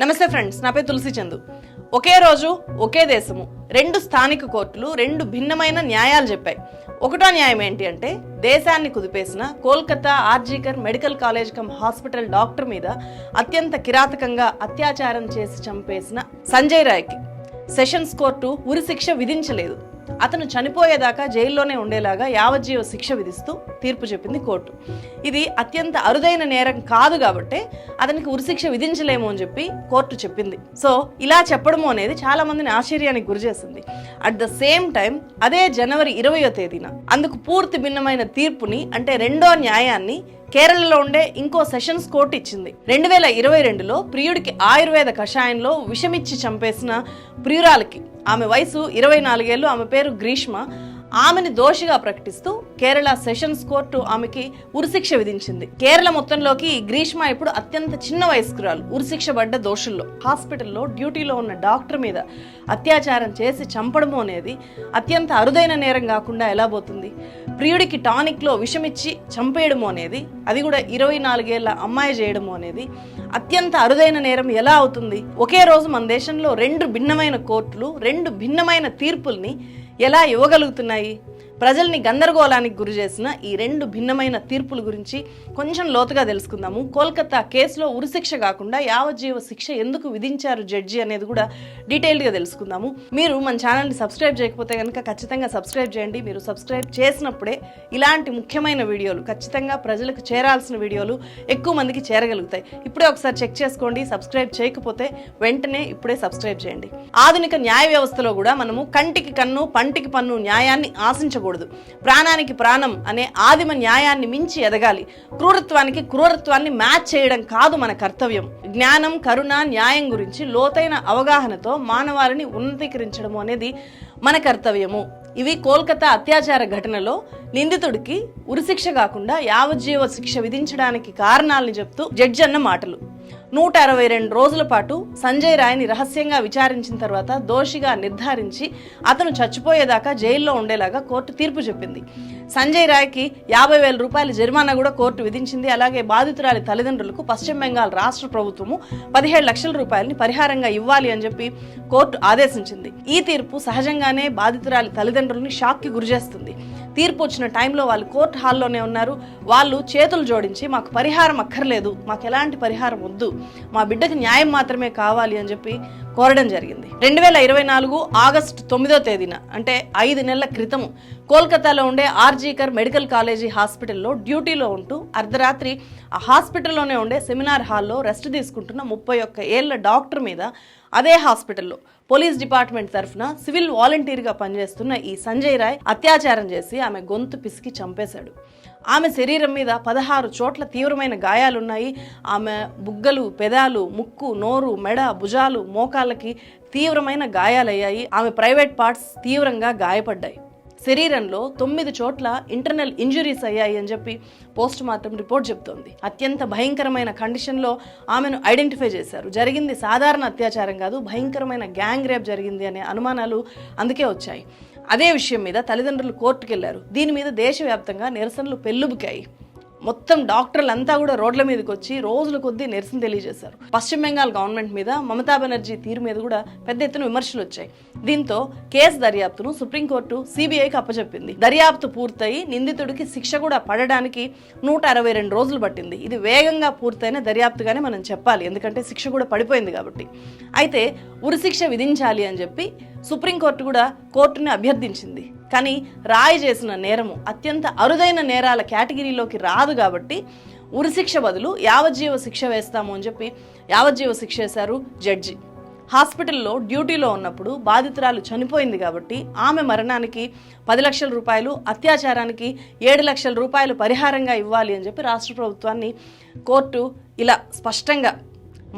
నమస్తే ఫ్రెండ్స్ నా పేరు తులసి చందు. ఒకే రోజు ఒకే దేశము రెండు స్థానిక కోర్టులు రెండు భిన్నమైన న్యాయాలు చెప్పాయి. ఒకటో న్యాయం ఏంటి అంటే దేశాన్ని కుదిపేసిన Kolkata RG Kar medical college cum hospital doctor మీద అత్యంత కిరాతకంగా అత్యాచారం చేసి చంపేసిన సంజయ్ రాయ్కి. సెషన్స్ కోర్టు ఉరిశిక్ష విధించలేదు. అతను చనిపోయేదాకా జైల్లోనే ఉండేలాగా యావజ్జీవ శిక్ష విధిస్తూ తీర్పు చెప్పింది కోర్టు. ఇది అత్యంత అరుదైన నేరం కాదు కాబట్టే అతనికి ఉరిశిక్ష విధించలేము అని చెప్పి కోర్టు చెప్పింది. సో ఇలా చెప్పడము అనేది చాలా మందిని ఆశ్చర్యానికి గురి చేసింది. అట్ ద సేమ్ టైం అదే జనవరి ఇరవయో తేదీన అందుకు పూర్తి భిన్నమైన తీర్పుని అంటే రెండో న్యాయాన్ని కేరళలో ఉండే ఇంకో సెషన్స్ కోర్టు ఇచ్చింది. రెండు వేల ఇరవై రెండులో ప్రియుడికి ఆయుర్వేద కషాయంలో విషమిచ్చి చంపేసిన ప్రియురాలకి. ఆమె వయసు ఇరవై నాలుగేళ్ళు ఆమె పేరు గ్రీష్మ. ఆమెని దోషిగా ప్రకటిస్తూ కేరళ సెషన్స్ కోర్టు ఆమెకి ఉరిశిక్ష విధించింది. కేరళ మొత్తంలోకి గ్రీష్మ ఇప్పుడు అత్యంత చిన్న వయస్కురాలు. ఉరిశిక్ష పడ్డ దోషుల్లో హాస్పిటల్లో డ్యూటీలో ఉన్న డాక్టర్ మీద అత్యాచారం చేసి చంపడము అనేది అత్యంత అరుదైన నేరం కాకుండా ఎలా పోతుంది? ప్రియుడికి టానిక్లో విషమిచ్చి చంపేయడము అనేది అది కూడా ఇరవై నాలుగేళ్ళ అమ్మాయి చేయడము అనేది అత్యంత అరుదైన నేరం ఎలా అవుతుంది? ఒకే రోజు మన దేశంలో రెండు భిన్నమైన కోర్టులు రెండు భిన్నమైన తీర్పుల్ని ఎలా ఇవ్వగలుగుతున్నాయి? ప్రజల్ని గందరగోళానికి గురి చేసిన ఈ రెండు భిన్నమైన తీర్పుల గురించి కొంచెం లోతుగా తెలుసుకుందాము. కోల్కతా కేసులో ఉరిశిక్ష కాకుండా యావజ్జీవ శిక్ష ఎందుకు విధించారు జడ్జి అనేది కూడా డీటెయిల్డ్గా తెలుసుకుందాము. మీరు మన ఛానల్ని సబ్స్క్రైబ్ చేయకపోతే కనుక ఖచ్చితంగా సబ్స్క్రైబ్ చేయండి. మీరు సబ్స్క్రైబ్ చేసినప్పుడే ఇలాంటి ముఖ్యమైన వీడియోలు ఖచ్చితంగా ప్రజలకు చేరాల్సిన వీడియోలు ఎక్కువ మందికి చేరగలుగుతాయి. ఇప్పుడే ఒకసారి చెక్ చేసుకోండి. సబ్స్క్రైబ్ చేయకపోతే వెంటనే ఇప్పుడే సబ్స్క్రైబ్ చేయండి. ఆధునిక న్యాయ వ్యవస్థలో కూడా మనము కంటికి కన్ను పంటికి పన్ను న్యాయాన్ని ఆశించకూడదు. ప్రాణానికి ప్రాణం అనే ఆదిమ న్యాయాన్ని మించి ఎదగాలి. క్రూరత్వానికి క్రూరత్వాన్ని మ్యాచ్ చేయడం కాదు మన కర్తవ్యం. జ్ఞానం కరుణ న్యాయం గురించి లోతైన అవగాహనతో మానవాళిని ఉన్నతీకరించడం అనేది మన కర్తవ్యము. ఇవి కోల్కతా అత్యాచార ఘటనలో నిందితుడికి ఉరిశిక్ష కాకుండా యావజ్జీవ శిక్ష విధించడానికి కారణాలను చెప్తూ జడ్జి అన్న మాటలు. నూట అరవై రెండు రోజుల పాటు సంజయ్ రాయ్ని రహస్యంగా విచారించిన తర్వాత దోషిగా నిర్ధారించి అతను చచ్చిపోయేదాకా జైల్లో ఉండేలాగా కోర్టు తీర్పు చెప్పింది. సంజయ్ రాయ్కి యాభై వేల రూపాయల జరిమానా కూడా కోర్టు విధించింది. అలాగే బాధితురాలి తల్లిదండ్రులకు పశ్చిమ బెంగాల్ రాష్ట్ర ప్రభుత్వము పదిహేడు లక్షల రూపాయలని పరిహారంగా ఇవ్వాలి అని చెప్పి కోర్టు ఆదేశించింది. ఈ తీర్పు సహజంగానే బాధితురాలి తల్లిదండ్రులని షాక్కి గురిచేస్తుంది. తీర్పు వచ్చిన టైంలో వాళ్ళు కోర్టు హాల్లోనే ఉన్నారు. వాళ్ళు చేతులు జోడించి మాకు పరిహారం అక్కర్లేదు మాకు ఎలాంటి పరిహారం వద్దు మా బిడ్డకి న్యాయం మాత్రమే కావాలి అని చెప్పి కోరడం జరిగింది. రెండు వేల ఇరవై నాలుగు ఆగస్టు తొమ్మిదో తేదీన అంటే ఐదు నెలల క్రితం కోల్కతాలో ఉండే ఆర్జీకర్ మెడికల్ కాలేజీ హాస్పిటల్లో డ్యూటీలో ఉంటూ అర్ధరాత్రి ఆ హాస్పిటల్లోనే ఉండే సెమినార్ హాల్లో రెస్ట్ తీసుకుంటున్న ముప్పై ఒక్క ఏళ్ళ డాక్టర్ మీద అదే హాస్పిటల్లో పోలీస్ డిపార్ట్మెంట్ తరఫున సివిల్ వాలంటీర్గా పనిచేస్తున్న ఈ సంజయ్ రాయ్ అత్యాచారం చేసి ఆమె గొంతు పిసికి చంపేశాడు. ఆమె శరీరం మీద పదహారు చోట్ల తీవ్రమైన గాయాలున్నాయి. ఆమె బుగ్గలు పెదాలు ముక్కు నోరు మెడ భుజాలు మోకాళ్ళకి తీవ్రమైన గాయాలయ్యాయి. ఆమె ప్రైవేట్ పార్ట్స్ తీవ్రంగా గాయపడ్డాయి. శరీరంలో తొమ్మిది చోట్ల ఇంటర్నల్ ఇంజురీస్ అయ్యాయి అని చెప్పి పోస్ట్ మార్టం రిపోర్ట్ చెప్తోంది. అత్యంత భయంకరమైన కండిషన్లో ఆమెను ఐడెంటిఫై చేశారు. జరిగింది సాధారణ అత్యాచారం కాదు భయంకరమైన గ్యాంగ్ రేప్ జరిగింది అనే అనుమానాలు అందుకే వచ్చాయి. అదే విషయం మీద తల్లిదండ్రులు కోర్టుకెళ్ళారు దీని మీద దేశవ్యాప్తంగా నిరసనలు పెల్లుబుకాయి. మొత్తం డాక్టర్లు అంతా కూడా రోడ్ల మీదకి వచ్చి రోజుల కొద్దీ నిరసన తెలియజేశారు. పశ్చిమ బెంగాల్ గవర్నమెంట్ మీద మమతా బెనర్జీ తీరు మీద కూడా పెద్ద ఎత్తున విమర్శలు వచ్చాయి. దీంతో కేసు దర్యాప్తును సుప్రీంకోర్టు సిబిఐకి అప్పచెప్పింది దర్యాప్తు పూర్తయి నిందితుడికి శిక్ష కూడా పడడానికి నూట అరవై రెండు రోజులు పట్టింది. ఇది వేగంగా పూర్తయిన దర్యాప్తుగానే మనం చెప్పాలి. ఎందుకంటే శిక్ష కూడా పడిపోయింది కాబట్టి. అయితే ఉరిశిక్ష విధించాలి అని చెప్పి సుప్రీంకోర్టు కూడా కోర్టుని అభ్యర్థించింది. కానీ రాయి చేసిన నేరము అత్యంత అరుదైన నేరాల కేటగిరీలోకి రాదు కాబట్టి ఉరిశిక్ష బదులు యావజ్జీవ శిక్ష వేస్తాము అని చెప్పి యావజ్జీవ శిక్ష వేశారు జడ్జి. హాస్పిటల్లో డ్యూటీలో ఉన్నప్పుడు బాధితురాలు చనిపోయింది కాబట్టి ఆమె మరణానికి పది లక్షల రూపాయలు అత్యాచారానికి ఏడు లక్షల రూపాయలు పరిహారంగా ఇవ్వాలి అని చెప్పి రాష్ట్ర ప్రభుత్వాన్ని కోర్టు ఇలా స్పష్టంగా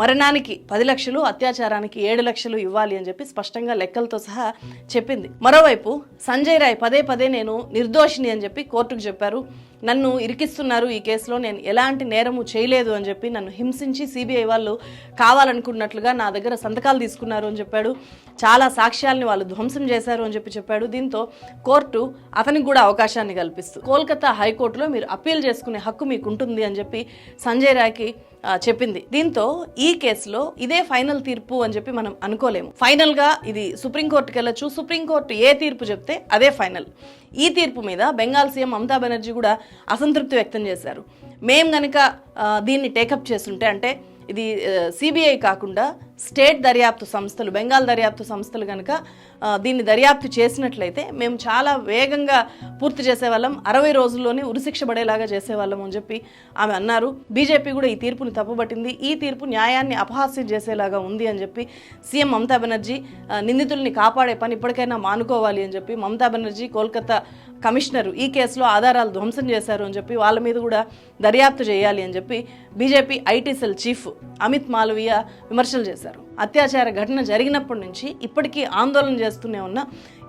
మరణానికి పది లక్షలు అత్యాచారానికి ఏడు లక్షలు ఇవ్వాలి అని చెప్పి స్పష్టంగా లెక్కలతో సహా చెప్పింది. మరోవైపు సంజయ్ రాయ్ పదే పదే నేను నిర్దోషిని అని చెప్పి కోర్టుకు చెప్పారు. నన్ను ఇరికిస్తున్నారు ఈ కేసులో నేను ఎలాంటి నేరము చేయలేదు అని చెప్పి నన్ను హింసించి సిబిఐ వాళ్ళు కావాలనుకున్నట్లుగా నా దగ్గర సంతకాలు తీసుకున్నారు అని చెప్పాడు. చాలా సాక్ష్యాల్ని వాళ్ళు ధ్వంసం చేశారు అని చెప్పి చెప్పాడు. దీంతో కోర్టు అతనికి కూడా అవకాశాన్ని కల్పిస్తూ కోల్కతా హైకోర్టులో మీరు అప్పీల్ చేసుకునే హక్కు మీకు ఉంటుంది అని చెప్పి సంజయ్ రాయ్కి చెప్పింది. దీంతో ఈ కేసులో ఇదే ఫైనల్ తీర్పు అని చెప్పి మనం అనుకోలేము. ఫైనల్గా ఇది సుప్రీంకోర్టుకి వెళ్ళొచ్చు సుప్రీంకోర్టు ఏ తీర్పు చెప్తే అదే ఫైనల్. ఈ తీర్పు మీద బెంగాల్ సీఎం మమతా బెనర్జీ కూడా అసంతృప్తి వ్యక్తం చేశారు. మేం కనుక దీన్ని టేకప్ చేస్తుంటే అంటే ఇది సిబిఐ కాకుండా స్టేట్ దర్యాప్తు సంస్థలు బెంగాల్ దర్యాప్తు సంస్థలు కనుక దీన్ని దర్యాప్తు చేసినట్లయితే మేము చాలా వేగంగా పూర్తి చేసేవాళ్ళం. అరవై రోజుల్లోనే ఉరిశిక్ష పడేలాగా చేసేవాళ్ళం అని చెప్పి ఆమె అన్నారు. బీజేపీ కూడా ఈ తీర్పుని తప్పుబట్టింది ఈ తీర్పు న్యాయాన్ని అపహాస్యం చేసేలాగా ఉంది అని చెప్పి సీఎం మమతా బెనర్జీ నిందితుల్ని కాపాడే పని ఇప్పటికైనా మానుకోవాలి అని చెప్పి మమతా బెనర్జీ కోల్కతా కమిషనర్ ఈ కేసులో ఆధారాలు ధ్వంసం చేశారు అని చెప్పి వాళ్ళ మీద కూడా దర్యాప్తు చేయాలి అని చెప్పి BJP IT cell chief Amit Malviya విమర్శలు చేశారు. అత్యాచార ఘటన జరిగినప్పటి నుంచి ఇప్పటికీ ఆందోళన చేస్తూనే ఉన్న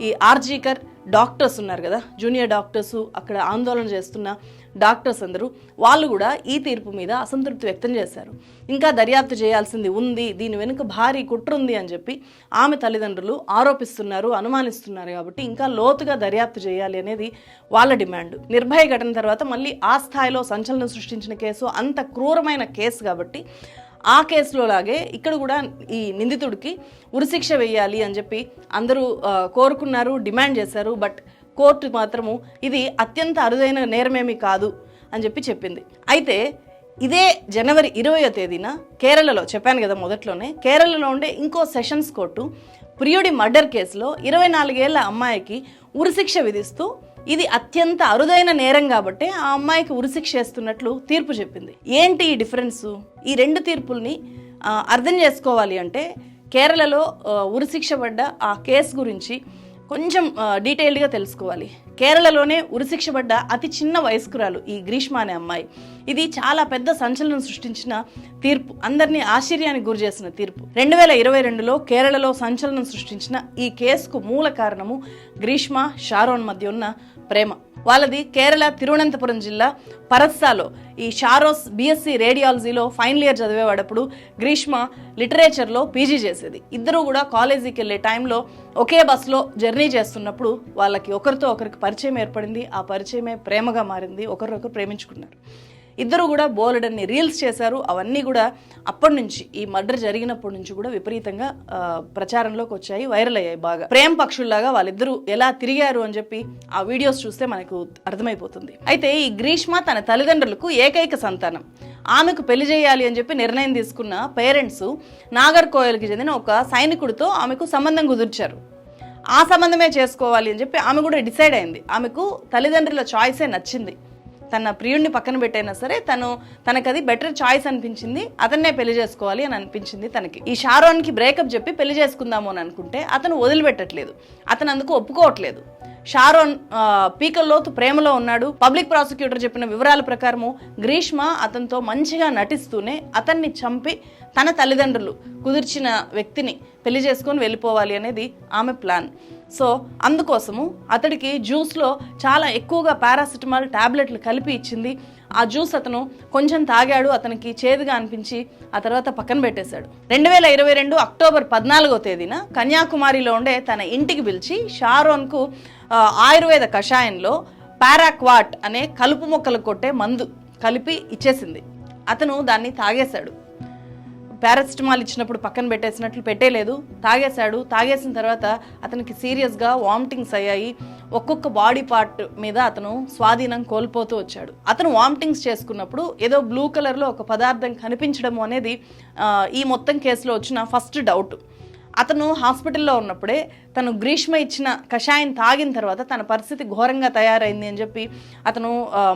ఈ ఆర్జీకర్ డాక్టర్స్ ఉన్నారు కదా జూనియర్ డాక్టర్స్ అక్కడ ఆందోళన చేస్తున్న డాక్టర్స్ అందరూ వాళ్ళు కూడా ఈ తీర్పు మీద అసంతృప్తి వ్యక్తం చేశారు. ఇంకా దర్యాప్తు చేయాల్సింది ఉంది దీని వెనుక భారీ కుట్ర ఉంది అని చెప్పి ఆమె తల్లిదండ్రులు ఆరోపిస్తున్నారు అనుమానిస్తున్నారు కాబట్టి ఇంకా లోతుగా దర్యాప్తు చేయాలి అనేది వాళ్ళ డిమాండ్. నిర్భయ ఘటన తర్వాత మళ్ళీ ఆ స్థాయిలో సంచలనం సృష్టించిన కేసు అంత క్రూరమైన కేసు కాబట్టి ఆ కేసులో లాగే ఇక్కడ కూడా ఈ నిందితుడికి ఉరిశిక్ష వేయాలి అని చెప్పి అందరూ కోరుకున్నారు డిమాండ్ చేశారు. బట్ కోర్టు మాత్రము ఇది అత్యంత అరుదైన నేరమేమీ కాదు అని చెప్పి చెప్పింది. అయితే ఇదే జనవరి ఇరవయో తేదీన కేరళలో చెప్పాను కదా మొదట్లోనే కేరళలో ఉండే ఇంకో సెషన్స్ కోర్టు ప్రియుడి మర్డర్ కేసులో ఇరవై నాలుగేళ్ళ అమ్మాయికి ఉరిశిక్ష విధిస్తూ ఇది అత్యంత అరుదైన నేరం కాబట్టి ఆ అమ్మాయికి ఉరిశిక్ష వేస్తున్నట్లు తీర్పు చెప్పింది. ఏంటి ఈ డిఫరెన్స్? ఈ రెండు తీర్పుల్ని అర్థం చేసుకోవాలి అంటే కేరళలో ఉరిశిక్ష పడ్డ ఆ కేసు గురించి కొంచెం డీటెయిల్డ్గా తెలుసుకోవాలి. కేరళలోనే ఉరిశిక్ష పడ్డ అతి చిన్న వయస్కురాలు ఈ గ్రీష్మ అనే అమ్మాయి. ఇది చాలా పెద్ద సంచలనం సృష్టించిన తీర్పు. అందరినీ ఆశ్చర్యానికి గురి చేసిన తీర్పు. రెండు వేల ఇరవై రెండులో కేరళలో సంచలనం సృష్టించిన ఈ కేసుకు మూల కారణము గ్రీష్మ షారోన్ మధ్య ఉన్న ప్రేమ. వాళ్ళది కేరళ తిరువనంతపురం జిల్లా పరస్సాలో ఈ షారోస్ బీఎస్సీ రేడియాలజీలో ఫైనల్ ఇయర్ చదివేవాడప్పుడు గ్రీష్మ లిటరేచర్లో పీజీ చేసేది. ఇద్దరు కూడా కాలేజీకి వెళ్ళే టైంలో ఒకే బస్సులో జర్నీ చేస్తున్నప్పుడు వాళ్ళకి ఒకరితో ఒకరికి పరిచయం ఏర్పడింది. ఆ పరిచయమే ప్రేమగా మారింది. ఒకరినొకరు ప్రేమించుకున్నారు. ఇద్దరు కూడా బోలెడన్ని రీల్స్ చేశారు. అవన్నీ కూడా అప్పటి నుంచి ఈ మర్డర్ జరిగినప్పటి నుంచి కూడా విపరీతంగా ప్రచారంలోకి వచ్చాయి వైరల్ అయ్యాయి బాగా. ప్రేమ పక్షుల్లాగా వాళ్ళిద్దరూ ఎలా తిరిగారు అని చెప్పి ఆ వీడియోస్ చూస్తే మనకు అర్థమైపోతుంది. అయితే ఈ గ్రీష్మ తన తల్లిదండ్రులకు ఏకైక సంతానం. ఆమెకు పెళ్ళి చేయాలి అని చెప్పి నిర్ణయం తీసుకున్న పేరెంట్స్ నాగర్ కోయల్కి చెందిన ఒక సైనికుడితో ఆమెకు సంబంధం కుదిర్చారు. ఆ సంబంధమే చేసుకోవాలి అని చెప్పి ఆమె కూడా డిసైడ్ అయింది. ఆమెకు తల్లిదండ్రుల చాయిసే నచ్చింది. తన ప్రియుడిని పక్కన పెట్టైనా సరే తను తనకది బెటర్ చాయిస్ అనిపించింది. అతన్నే పెళ్ళి చేసుకోవాలి అని అనిపించింది తనకి. ఈ షారోన్కి బ్రేకప్ చెప్పి పెళ్ళి చేసుకుందాము అని అనుకుంటే అతను వదిలిపెట్టట్లేదు. అతను అందుకు ఒప్పుకోవట్లేదు. షారోన్ పీకల్లోతు ప్రేమలో ఉన్నాడు. పబ్లిక్ ప్రాసిక్యూటర్ చెప్పిన వివరాల ప్రకారము గ్రీష్మ అతనితో మంచిగా నటిస్తూనే అతన్ని చంపి తన తల్లిదండ్రులు కుదిర్చిన వ్యక్తిని పెళ్ళి చేసుకొని వెళ్ళిపోవాలి అనేది ఆమె ప్లాన్. సో అందుకోసము అతడికి జ్యూస్లో చాలా ఎక్కువగా పారాసిటమాల్ ట్యాబ్లెట్లు కలిపి ఇచ్చింది. ఆ జ్యూస్ అతను కొంచెం తాగాడు అతనికి చేదుగా అనిపించి ఆ తర్వాత పక్కన పెట్టేశాడు. రెండు వేల ఇరవై రెండు అక్టోబర్ పద్నాలుగో తేదీన కన్యాకుమారిలో ఉండే తన ఇంటికి పిలిచి షారోన్కు ఆయుర్వేద కషాయంలో పారాక్వాట్ అనే కలుపు మొక్కలు కొట్టే మందు కలిపి ఇచ్చేసింది. అతను దాన్ని తాగేశాడు. పారాసిటమాల్ ఇచ్చినప్పుడు పక్కన పెట్టేసినట్లు పెట్టేలేదు. తాగేశాడు. తాగేసిన తర్వాత అతనికి సీరియస్గా వామిటింగ్స్ అయ్యాయి. ఒక్కొక్క బాడీ పార్ట్ మీద అతను స్వాధీనం కోల్పోతూ వచ్చాడు. అతను వామిటింగ్స్ చేసుకున్నప్పుడు ఏదో బ్లూ కలర్లో ఒక పదార్థం కనిపించడం అనేది ఈ మొత్తం కేసులో వచ్చిన ఫస్ట్ డౌట్. అతను హాస్పిటల్లో ఉన్నప్పుడే తను గ్రీష్మ ఇచ్చిన కషాయం తాగిన తర్వాత తన పరిస్థితి ఘోరంగా తయారైంది అని చెప్పి అతను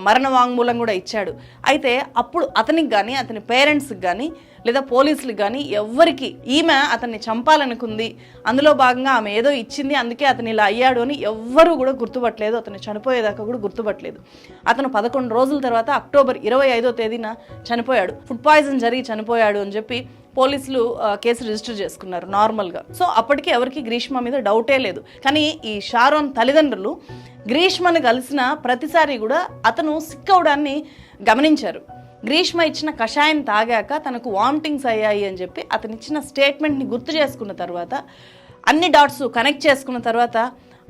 మరణ వాంగ్మూలం కూడా ఇచ్చాడు. అయితే అప్పుడు అతనికి కానీ అతని పేరెంట్స్కి కానీ లేదా పోలీసులు కానీ ఎవ్వరికి. ఈమె అతన్ని చంపాలనుకుంది. అందులో భాగంగా ఆమె ఏదో ఇచ్చింది. అందుకే అతను ఇలా అయ్యాడు అని ఎవ్వరూ కూడా గుర్తుపట్టలేదు. అతను చనిపోయేదాకా కూడా గుర్తుపట్టలేదు. అతను పదకొండు రోజుల తర్వాత అక్టోబర్ ఇరవై ఐదో తేదీన చనిపోయాడు. ఫుడ్ పాయిజన్ జరిగి చనిపోయాడు అని చెప్పి పోలీసులు కేసు రిజిస్టర్ చేసుకున్నారు నార్మల్గా. సో అప్పటికి ఎవరికి గ్రీష్మ మీద డౌటే లేదు. కానీ ఈ షారోన్ తల్లిదండ్రులు గ్రీష్మను కలిసిన ప్రతిసారి కూడా అతను సిక్ అవడాన్ని గమనించారు. గ్రీష్మ ఇచ్చిన కషాయం తాగాక తనకు వామిటింగ్స్ అయ్యాయి అని చెప్పి అతను ఇచ్చిన స్టేట్మెంట్ని గుర్తు చేసుకున్న తర్వాత అన్ని డాట్స్ కనెక్ట్ చేసుకున్న తర్వాత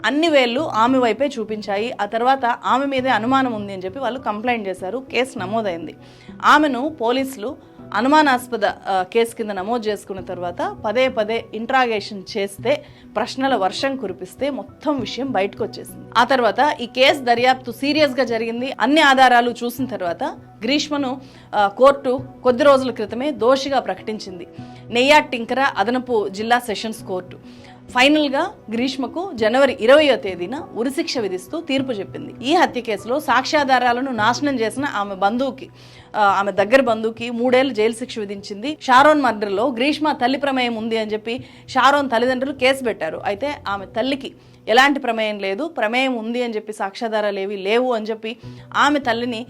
అన్ని వేళ్ళు ఆమె వైపే చూపించాయి. ఆ తర్వాత ఆమె మీదే అనుమానం ఉంది అని చెప్పి వాళ్ళు కంప్లైంట్ చేశారు. కేసు నమోదైంది. ఆమెను పోలీసులు అనుమానాస్పద కేసు కింద నమోదు చేసుకున్న తర్వాత పదే పదే ఇంట్రాగేషన్ చేస్తే ప్రశ్నల వర్షం కురిపిస్తే మొత్తం విషయం బయటకు వచ్చేసింది ఆ తర్వాత ఈ కేసు దర్యాప్తు సీరియస్గా జరిగింది. అన్ని ఆధారాలు చూసిన తర్వాత గ్రీష్మను కోర్టు కొద్ది రోజుల క్రితమే దోషిగా ప్రకటించింది. నెయ్యా టింకర అదనపు జిల్లా సెషన్స్ కోర్టు. ఫైనల్గా గ్రీష్మకు జనవరి ఇరవయో తేదీన ఉరిశిక్ష విధిస్తూ తీర్పు చెప్పింది. ఈ హత్య కేసులో సాక్ష్యాధారాలను నాశనం చేసిన ఆమె బంధువుకి ఆమె దగ్గర బంధువుకి మూడేళ్ళు జైలు శిక్ష విధించింది. షారోన్ మర్డర్లో గ్రీష్మ తల్లి ప్రమేయం ఉంది అని చెప్పి షారోన్ తల్లిదండ్రులు కేసు పెట్టారు. అయితే ఆమె తల్లికి ఎలాంటి ప్రమేయం లేదు ప్రమేయం ఉంది అని చెప్పి సాక్ష్యాధారాలు ఏవి లేవు అని చెప్పి ఆమె తల్లిని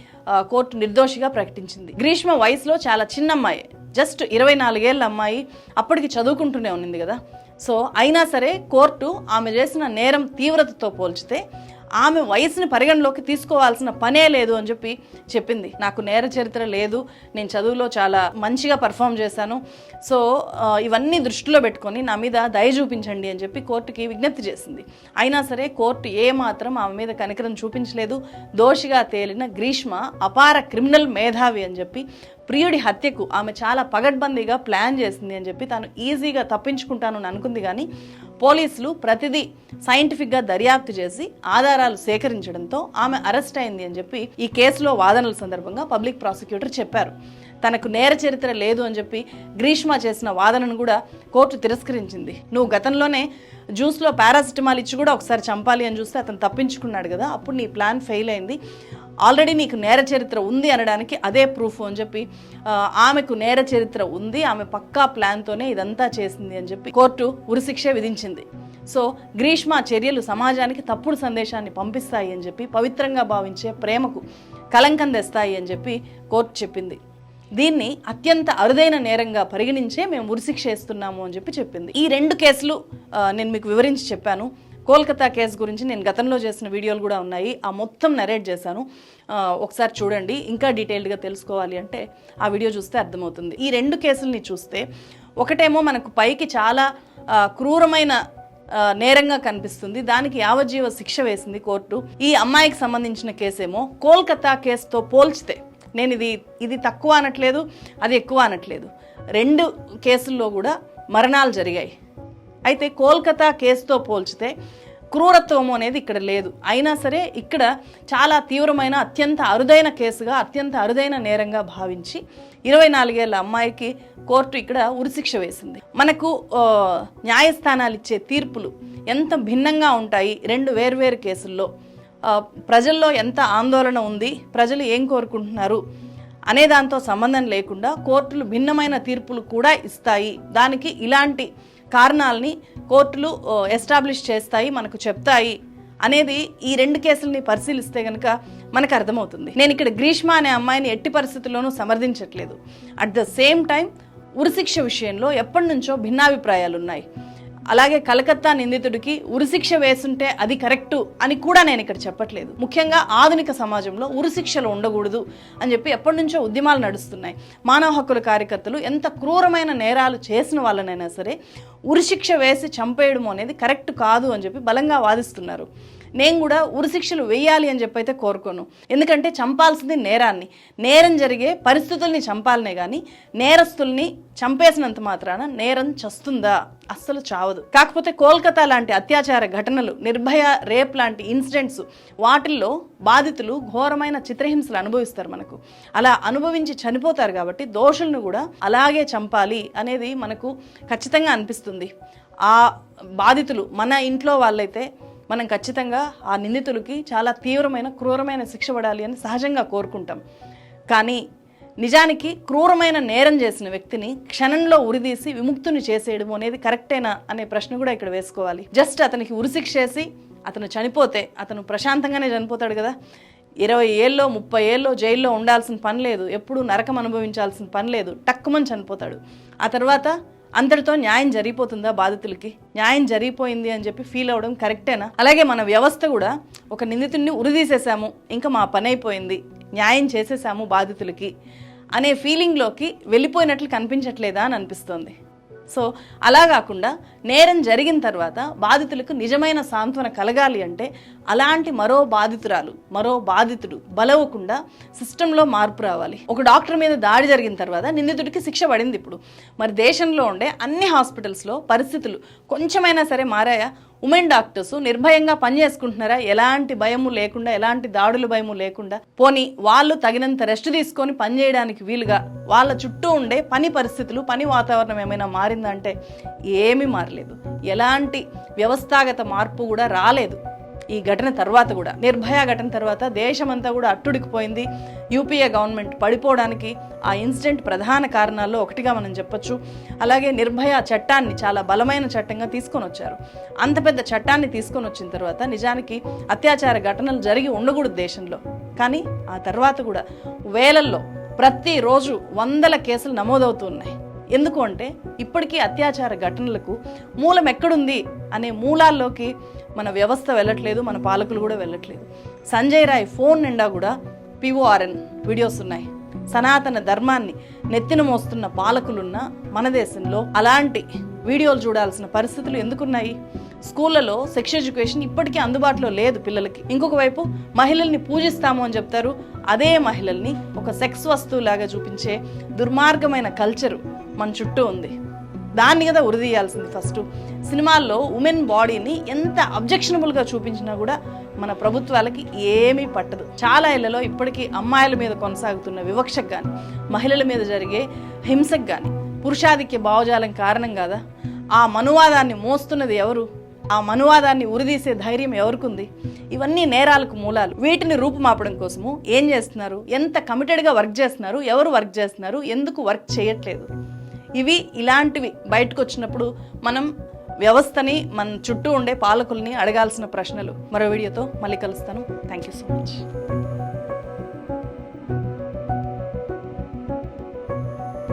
కోర్టు నిర్దోషిగా ప్రకటించింది. గ్రీష్మ వయసులో చాలా చిన్న అమ్మాయి జస్ట్ ఇరవై నాలుగేళ్ళ అమ్మాయి అప్పటికి చదువుకుంటూనే ఉన్నింది కదా. సో అయినా సరే కోర్టు ఆమె చేసిన నేరం తీవ్రతతో పోల్చితే ఆమె వయసుని పరిగణలోకి తీసుకోవాల్సిన పనే లేదు అని చెప్పి చెప్పింది. నాకు నేర చరిత్ర లేదు. నేను చదువులో చాలా మంచిగా పర్ఫామ్ చేశాను. సో ఇవన్నీ దృష్టిలో పెట్టుకొని నా మీద దయ చూపించండి అని చెప్పి కోర్టుకి విజ్ఞప్తి చేసింది. అయినా సరే కోర్టు ఏ మాత్రం ఆమె మీద కనికరం చూపించలేదు. దోషిగా తేలిన గ్రీష్మ అపార క్రిమినల్ మేధావి అని చెప్పి ప్రియుడి హత్యకు ఆమె చాలా పగడ్బందీగా ప్లాన్ చేసింది అని చెప్పి తాను ఈజీగా తప్పించుకుంటాను అనుకుంది. కానీ పోలీసులు ప్రతిదీ సైంటిఫిక్గా దర్యాప్తు చేసి ఆధారాలు సేకరించడంతో ఆమె అరెస్ట్ అయింది అని చెప్పి ఈ కేసులో వాదనల సందర్భంగా పబ్లిక్ ప్రాసిక్యూటర్ చెప్పారు. తనకు నేర చరిత్ర లేదు అని చెప్పి గ్రీష్మ చేసిన వాదనను కూడా కోర్టు తిరస్కరించింది. నువ్వు గతంలోనే జ్యూస్లో పారాసిటమాల్ ఇచ్చి కూడా ఒకసారి చంపాలి అని చూస్తే అతను తప్పించుకున్నాడు కదా అప్పుడు నీ ప్లాన్ ఫెయిల్ అయింది. ఆల్రెడీ నీకు నేర చరిత్ర ఉంది అనడానికి అదే ప్రూఫ్ అని చెప్పి ఆమెకు నేర చరిత్ర ఉంది ఆమె పక్కా ప్లాన్తోనే ఇదంతా చేసింది అని చెప్పి కోర్టు ఉరిశిక్ష విధించింది. సో గ్రీష్మ చర్యలు సమాజానికి తప్పుడు సందేశాన్ని పంపిస్తాయి అని చెప్పి పవిత్రంగా భావించే ప్రేమకు కలంకం తెస్తాయి అని చెప్పి కోర్టు చెప్పింది. దీన్ని అత్యంత అరుదైన నేరంగా పరిగణించే మేము ఉరిశిక్ష ఇస్తున్నాము అని చెప్పి చెప్పింది. ఈ రెండు కేసులు నేను మీకు వివరించి చెప్పాను. కోల్కతా కేసు గురించి నేను గతంలో చేసిన వీడియోలు కూడా ఉన్నాయి. ఆ మొత్తం నరేట్ చేశాను. ఒకసారి చూడండి. ఇంకా డీటెయిల్డ్గా తెలుసుకోవాలి అంటే ఆ వీడియో చూస్తే అర్థమవుతుంది. ఈ రెండు కేసుల్ని చూస్తే ఒకటేమో మనకు పైకి చాలా క్రూరమైన నేరంగా కనిపిస్తుంది. దానికి యావజ్జీవ శిక్ష వేసింది కోర్టు. ఈ అమ్మాయికి సంబంధించిన కేసేమో కోల్కతా కేసుతో పోల్చితే నేను ఇది ఇది తక్కువ అనట్లేదు అది ఎక్కువ అనట్లేదు. రెండు కేసుల్లో కూడా మరణాలు జరిగాయి. అయితే కోల్కతా కేసుతో పోల్చితే క్రూరత్వం అనేది ఇక్కడ లేదు. అయినా సరే ఇక్కడ చాలా తీవ్రమైన అత్యంత అరుదైన కేసుగా అత్యంత అరుదైన నేరంగా భావించి ఇరవై నాలుగేళ్ళ అమ్మాయికి కోర్టు ఇక్కడ ఉరిశిక్ష వేసింది. మనకు న్యాయస్థానాలు ఇచ్చే తీర్పులు ఎంత భిన్నంగా ఉంటాయి రెండు వేర్వేరు కేసుల్లో? ప్రజల్లో ఎంత ఆందోళన ఉంది? ప్రజలు ఏం కోరుకుంటున్నారు? అనే దాంతో సంబంధం లేకుండా కోర్టులు భిన్నమైన తీర్పులు కూడా ఇస్తాయి. దానికి ఇలాంటి కారణాలని కోర్టులు ఎస్టాబ్లిష్ చేస్తాయి మనకు చెప్తాయి అనేది ఈ రెండు కేసుల్ని పరిశీలిస్తే కనుక మనకు అర్థమవుతుంది. నేను ఇక్కడ గ్రీష్మ అనే అమ్మాయిని ఎట్టి పరిస్థితుల్లోనూ సమర్థించట్లేదు. అట్ ద సేమ్ టైం ఉరిశిక్ష విషయంలో ఎప్పటి నుంచో భిన్నాభిప్రాయాలు ఉన్నాయి అలాగే కలకత్తా నిందితుడికి ఉరిశిక్ష వేస్తుంటే అది కరెక్టు అని కూడా నేను ఇక్కడ చెప్పట్లేదు. ముఖ్యంగా ఆధునిక సమాజంలో ఉరిశిక్షలు ఉండకూడదు అని చెప్పి ఎప్పటి నుంచో ఉద్యమాలు నడుస్తున్నాయి. మానవ హక్కుల కార్యకర్తలు ఎంత క్రూరమైన నేరాలు చేసిన వాళ్ళనైనా సరే ఉరిశిక్ష వేసి చంపేయడం అనేది కరెక్ట్ కాదు అని చెప్పి బలంగా వాదిస్తున్నారు. నేను కూడా ఉరిశిక్షలు వేయాలి అని చెప్పి అయితే కోరుకోను. ఎందుకంటే చంపాల్సింది నేరాన్ని. నేరం జరిగే పరిస్థితుల్ని చంపాలనే కానీ నేరస్తుల్ని చంపేసినంత మాత్రాన నేరం చస్తుందా? అస్సలు చావదు. కాకపోతే కోల్కతా లాంటి అత్యాచార ఘటనలు నిర్భయ రేప్ లాంటి ఇన్సిడెంట్స్ వాటిల్లో బాధితులు ఘోరమైన చిత్రహింసలు అనుభవిస్తారు మనకు. అలా అనుభవించి చనిపోతారు కాబట్టి దోషులను కూడా అలాగే చంపాలి అనేది మనకు ఖచ్చితంగా అనిపిస్తుంది. ఆ బాధితులు మన ఇంట్లో వాళ్ళైతే మనం ఖచ్చితంగా ఆ నిందితులకి చాలా తీవ్రమైన క్రూరమైన శిక్ష పడాలి అని సహజంగా కోరుకుంటాం. కానీ నిజానికి క్రూరమైన నేరం చేసిన వ్యక్తిని క్షణంలో ఉరిదీసి విముక్తుని చేసేయడం అనేది కరెక్టేనా అనే ప్రశ్న కూడా ఇక్కడ వేసుకోవాలి. జస్ట్ అతనికి ఉరిశిక్ష చేసి అతను చనిపోతే అతను ప్రశాంతంగానే చనిపోతాడు కదా. ఇరవై ఏళ్ళలో ముప్పై ఏళ్ళలో జైల్లో ఉండాల్సిన పని లేదు. ఎప్పుడూ నరకం అనుభవించాల్సిన పని లేదు. టక్కుమని చనిపోతాడు. ఆ తర్వాత అందరితో న్యాయం జరిగిపోతుందా బాధితులకి? న్యాయం జరిగిపోయింది అని చెప్పి ఫీల్ అవ్వడం కరెక్టేనా అలాగే మన వ్యవస్థ కూడా ఒక నిందితుడిని ఉరిదీసేసాము ఇంకా మా పని అయిపోయింది న్యాయం చేసేసాము బాధితులకి అనే ఫీలింగ్లోకి వెళ్ళిపోయినట్లు కనిపించట్లేదా అని అనిపిస్తోంది. సో అలా కాకుండా నేరం జరిగిన తర్వాత బాధితులకు నిజమైన సాంత్వన కలగాలి అంటే అలాంటి మరో బాధితురాలు మరో బాధితుడు బలవకుండా సిస్టంలో మార్పు రావాలి. ఒక డాక్టర్ మీద దాడి జరిగిన తర్వాత నిందితుడికి శిక్ష పడింది ఇప్పుడు. మరి దేశంలో ఉండే అన్ని హాస్పిటల్స్లో పరిస్థితులు కొంచెమైనా సరే మారాయా? ఉమెన్ డాక్టర్స్ నిర్భయంగా పనిచేసుకుంటున్నారా? ఎలాంటి భయము లేకుండా ఎలాంటి దాడులు భయము లేకుండా? పోని వాళ్ళు తగినంత రెస్ట్ తీసుకొని పనిచేయడానికి వీలుగా వాళ్ళ చుట్టూ ఉండే పని పరిస్థితులు పని వాతావరణం ఏమైనా మారిందంటే ఏమీ మారలేదు. ఎలాంటి వ్యవస్థాగత మార్పు కూడా రాలేదు. ఈ ఘటన తర్వాత కూడా నిర్భయ ఘటన తర్వాత దేశమంతా కూడా అట్టుడికిపోయింది. యూపీఏ గవర్నమెంట్ పడిపోవడానికి ఆ ఇన్సిడెంట్ ప్రధాన కారణాల్లో ఒకటిగా మనం చెప్పొచ్చు. అలాగే నిర్భయ చట్టాన్ని చాలా బలమైన చట్టంగా తీసుకొని వచ్చారు. అంత పెద్ద చట్టాన్ని తీసుకొని వచ్చిన తర్వాత నిజానికి అత్యాచార ఘటనలు జరిగి ఉండకూడదు దేశంలో. కానీ ఆ తర్వాత కూడా వేలల్లో ప్రతిరోజు వందల కేసులు నమోదవుతున్నాయి ఎందుకు అంటే ఇప్పటికీ అత్యాచార ఘటనలకు మూలం ఎక్కడుంది అనే మూలాల్లోకి మన వ్యవస్థ వెళ్ళట్లేదు మన పాలకులు కూడా వెళ్ళట్లేదు. సంజయ్ రాయ్ ఫోన్ నిండా కూడా పిఓఆర్ఎన్ వీడియోస్ ఉన్నాయి. సనాతన ధర్మాన్ని నెత్తిన మోస్తున్న పాలకులున్న మన దేశంలో అలాంటి వీడియోలు చూడాల్సిన పరిస్థితులు ఎందుకున్నాయి? స్కూళ్ళలో సెక్స్ ఎడ్యుకేషన్ ఇప్పటికీ అందుబాటులో లేదు పిల్లలకి. ఇంకొక వైపు మహిళల్ని పూజిస్తాము అని చెప్తారు. అదే మహిళల్ని ఒక సెక్స్ వస్తువులాగా చూపించే దుర్మార్గమైన కల్చరు మన చుట్టూ ఉంది. దాన్ని కదా ఉరిదీయాల్సింది ఫస్ట్. సినిమాల్లో ఉమెన్ బాడీని ఎంత అబ్జెక్షనబుల్గా చూపించినా కూడా మన ప్రభుత్వాలకి ఏమీ పట్టదు. చాలా ఇళ్ళలో ఇప్పటికీ అమ్మాయిల మీద కొనసాగుతున్న వివక్షకు కానీ మహిళల మీద జరిగే హింసకు కానీ పురుషాధిక్య భావజాలం కారణం కాదా? ఆ మనువాదాన్ని మోస్తున్నది ఎవరు? ఆ మనువాదాన్ని ఉరిదీసే ధైర్యం ఎవరికుంది? ఇవన్నీ నేరాలకు మూలాలు. వీటిని రూపుమాపడం కోసము ఏం చేస్తున్నారు? ఎంత కమిటెడ్గా వర్క్ చేస్తున్నారు? ఎవరు వర్క్ చేస్తున్నారు? ఎందుకు వర్క్ చేయట్లేదు? ఇవి ఇలాంటివి బయటకు వచ్చినప్పుడు మనం వ్యవస్థని మన చుట్టూ ఉండే పాలకుల్ని అడగాల్సిన ప్రశ్నలు. మరో వీడియోతో మళ్ళీ కలుస్తాను. Thank you so much